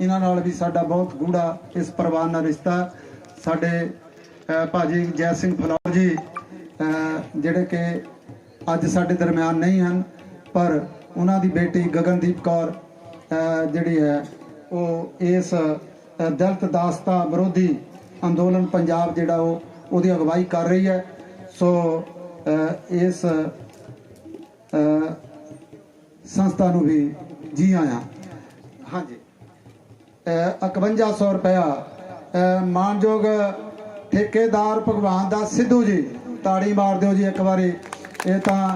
ਇਹਨਾਂ ਨਾਲ ਵੀ ਸਾਡਾ ਬਹੁਤ ਗੂੜਾ ਇਸ ਪਰਿਵਾਰ ਨਾਲ ਰਿਸ਼ਤਾ। ਸਾਡੇ ਅਹ, ਭਾਜੀ ਜੈ ਸਿੰਘ ਫਲੌਰ ਜੀ ਜਿਹੜੇ ਕਿ ਅੱਜ ਸਾਡੇ ਦਰਮਿਆਨ ਨਹੀਂ ਹਨ ਪਰ ਉਹਨਾਂ ਦੀ ਬੇਟੀ ਗਗਨਦੀਪ ਕੌਰ ਜਿਹੜੀ ਹੈ ਉਹ ਇਸ ਦਲਤ ਦਾਸਤਾ ਵਿਰੋਧੀ ਅੰਦੋਲਨ ਪੰਜਾਬ ਜਿਹੜਾ ਉਹ ਉਹਦੀ ਅਗਵਾਈ ਕਰ ਰਹੀ ਹੈ। ਸੋ ਇਸ ਸੰਸਥਾ ਨੂੰ ਵੀ ਜੀ ਆਇਆਂ। ਹਾਂਜੀ। 5100 ਰੁਪਇਆ। ਅਹ ਮਾਨਯੋਗ ਠੇਕੇਦਾਰ ਭਗਵਾਨ ਦਾ ਸਿੱਧੂ ਜੀ ਤਾੜੀ ਮਾਰ ਦਿਓ ਜੀ ਇੱਕ ਵਾਰੀ। ਇਹ ਤਾਂ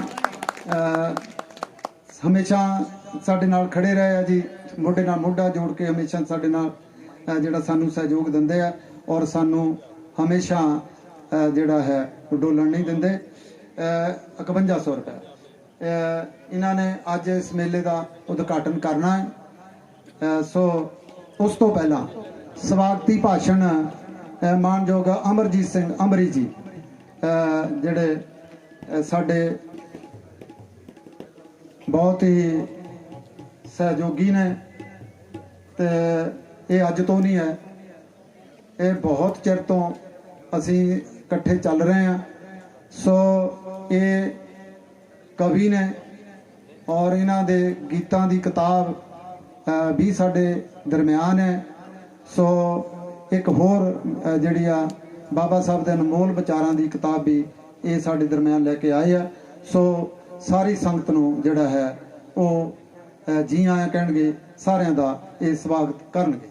ਹਮੇਸ਼ਾ ਸਾਡੇ ਨਾਲ ਖੜੇ ਰਹੇ ਆ ਜੀ। ਮੋਢੇ ਨਾਲ ਮੋਢਾ ਜੋੜ ਕੇ ਹਮੇਸ਼ਾ ਸਾਡੇ ਨਾਲ ਜਿਹੜਾ ਸਾਨੂੰ ਸਹਿਯੋਗ ਦਿੰਦੇ ਆ ਔਰ ਸਾਨੂੰ ਹਮੇਸ਼ਾ ਜਿਹੜਾ ਹੈ ਡੋਲਣ ਨਹੀਂ ਦਿੰਦੇ। ਅਹ, 5100 ਰੁਪਏ ਇਹਨਾਂ ਨੇ ਅੱਜ ਇਸ ਮੇਲੇ ਦਾ ਉਦਘਾਟਨ ਕਰਨਾ ਹੈ। ਸੋ ਉਸ ਤੋਂ ਪਹਿਲਾਂ ਸਵਾਗਤੀ ਭਾਸ਼ਣ ਅਹ ਮਾਨਯੋਗ ਅਮਰਜੀਤ ਸਿੰਘ, ਅਮਰੀ ਜੀ ਜਿਹੜੇ ਸਾਡੇ ਬਹੁਤ ਹੀ ਸਹਿਯੋਗੀ ਨੇ ਤੇ ਇਹ ਅੱਜ ਤੋਂ ਨਹੀਂ ਹੈ, ਇਹ ਬਹੁਤ ਚਿਰ ਤੋਂ ਅਸੀਂ ਇਕੱਠੇ ਚੱਲ ਰਹੇ ਹਾਂ। ਸੋ ਇਹ ਕਵੀ ਨੇ ਔਰ ਇਹਨਾਂ ਦੇ ਗੀਤਾਂ ਦੀ ਕਿਤਾਬ ਵੀ ਸਾਡੇ ਦਰਮਿਆਨ ਹੈ। ਸੋ ਇੱਕ ਹੋਰ ਜਿਹੜੀ ਆ ਬਾਬਾ ਸਾਹਿਬ ਦੇ ਅਨਮੋਲ ਵਿਚਾਰਾਂ ਦੀ ਕਿਤਾਬ ਵੀ ਇਹ ਸਾਡੇ ਦਰਮਿਆਨ ਲੈ ਕੇ ਆਏ ਆ। ਸੋ ਸਾਰੀ ਸੰਗਤ ਨੂੰ ਜਿਹੜਾ ਹੈ ਉਹ ਅਹ, ਜੀ ਆਇਆਂ ਕਹਿਣਗੇ ਸਾਰਿਆਂ ਦਾ ਇਹ ਸਵਾਗਤ ਕਰਨਗੇ।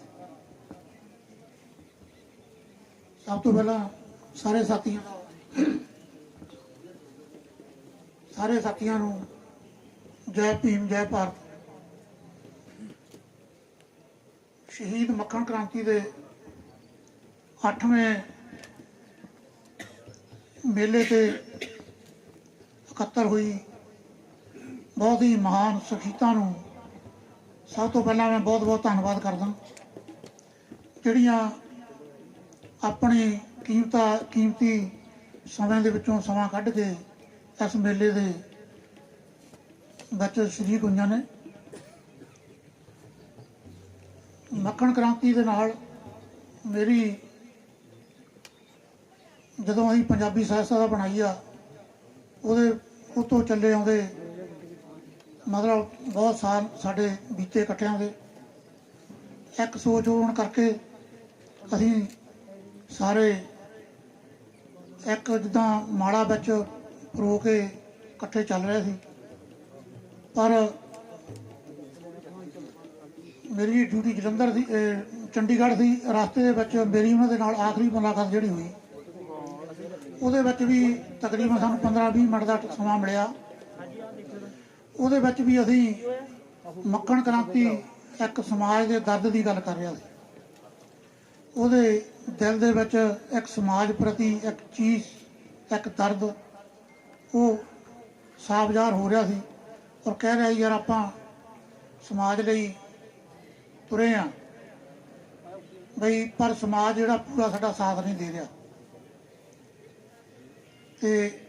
ਸਭ ਤੋਂ ਪਹਿਲਾਂ ਸਾਰੇ ਸਾਥੀਆਂ ਦਾ ਸਾਰੇ ਸਾਥੀਆਂ ਨੂੰ ਜੈ ਭੀਮ ਜੈ ਭਾਰਤ। ਸ਼ਹੀਦ ਮੱਖਣ ਕ੍ਰਾਂਤੀ ਦੇ 8ਵੇਂ ਮੇਲੇ ਤੇ ਇਕੱਤਰ ਹੋਈ। ਬਹੁਤ ਹੀ ਮਹਾਨ ਸ਼ਖਸੀਅਤਾਂ ਨੂੰ ਸਭ ਤੋਂ ਪਹਿਲਾਂ ਮੈਂ ਬਹੁਤ ਬਹੁਤ ਧੰਨਵਾਦ ਕਰਦਾ। ਜਿਹੜੀਆਂ ਆਪਣੀ ਕੀਮਤਾ, ਕੀਮਤੀ ਸਮੇਂ ਦੇ ਵਿੱਚੋਂ ਸਮਾਂ ਕੱਢ ਕੇ ਇਸ ਮੇਲੇ ਦੇ ਵਿੱਚ ਸ਼ਰੀਕ ਹੋਈਆਂ ਨੇ। ਮੱਖਣ ਕ੍ਰਾਂਤੀ ਦੇ ਨਾਲ ਮੇਰੀ ਜਦੋਂ ਅਸੀਂ ਪੰਜਾਬੀ ਸਾਹਿਤ ਸਭਾ ਬਣਾਈ ਆ, ਉਹਦੇ ਉਹ ਤੋਂ ਚੱਲੇ ਆਉਂਦੇ, ਮਤਲਬ ਬਹੁਤ ਸਾਲ ਸਾਡੇ ਬੀਤੇ ਇਕੱਠਿਆਂ ਦੇ। ਇੱਕ ਸੋਚ ਹੋਣ ਕਰਕੇ ਅਸੀਂ ਸਾਰੇ ਇੱਕ ਜਿੱਦਾਂ ਮਾੜਾ ਵਿੱਚ ਰੋ ਕੇ ਇਕੱਠੇ ਚੱਲ ਰਹੇ ਸੀ। ਪਰ ਮੇਰੀ ਡਿਊਟੀ ਜਲੰਧਰ ਦੀ ਚੰਡੀਗੜ੍ਹ ਦੀ ਰਸਤੇ ਦੇ ਵਿੱਚ ਮੇਰੀ ਉਹਨਾਂ ਦੇ ਨਾਲ ਆਖਰੀ ਮੁਲਾਕਾਤ ਜਿਹੜੀ ਹੋਈ। ਉਹਦੇ ਵਿੱਚ ਵੀ ਤਕਰੀਬਨ ਸਾਨੂੰ 15-20 ਮਿੰਟ ਦਾ ਸਮਾਂ ਮਿਲਿਆ। ਉਹਦੇ ਵਿੱਚ ਵੀ ਅਸੀਂ ਮੱਕਣ ਕ੍ਰਾਂਤੀ ਇੱਕ ਸਮਾਜ ਦੇ ਦਰਦ ਦੀ ਗੱਲ ਕਰ ਰਿਹਾ ਸੀ। ਉਹਦੇ ਦਿਲ ਦੇ ਵਿੱਚ ਇੱਕ ਸਮਾਜ ਪ੍ਰਤੀ ਇੱਕ ਚੀਜ਼, ਇੱਕ ਦਰਦ, ਉਹ ਸਾਬਜ਼ਾਰ ਹੋ ਰਿਹਾ ਸੀ। ਔਰ ਕਹਿ ਰਿਹਾ ਯਾਰ ਆਪਾਂ ਸਮਾਜ ਲਈ ਤੁਰੇ ਆ। ਬਈ, ਪਰ ਸਮਾਜ ਜਿਹੜਾ ਪੂਰਾ ਸਾਡਾ ਸਾਥ ਨਹੀਂ ਦੇ ਰਿਹਾ। ਤੇ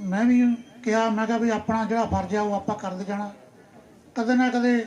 ਮੈਂ ਵੀ ਕਿਹਾ, ਮੈਂ ਕਿਹਾ ਵੀ ਆਪਣਾ ਜਿਹੜਾ ਫਰਜ਼ ਆ, ਉਹ ਆਪਾਂ ਕਰਦੇ ਜਾਣਾ। ਕਦੇ ਨਾ ਕਦੇ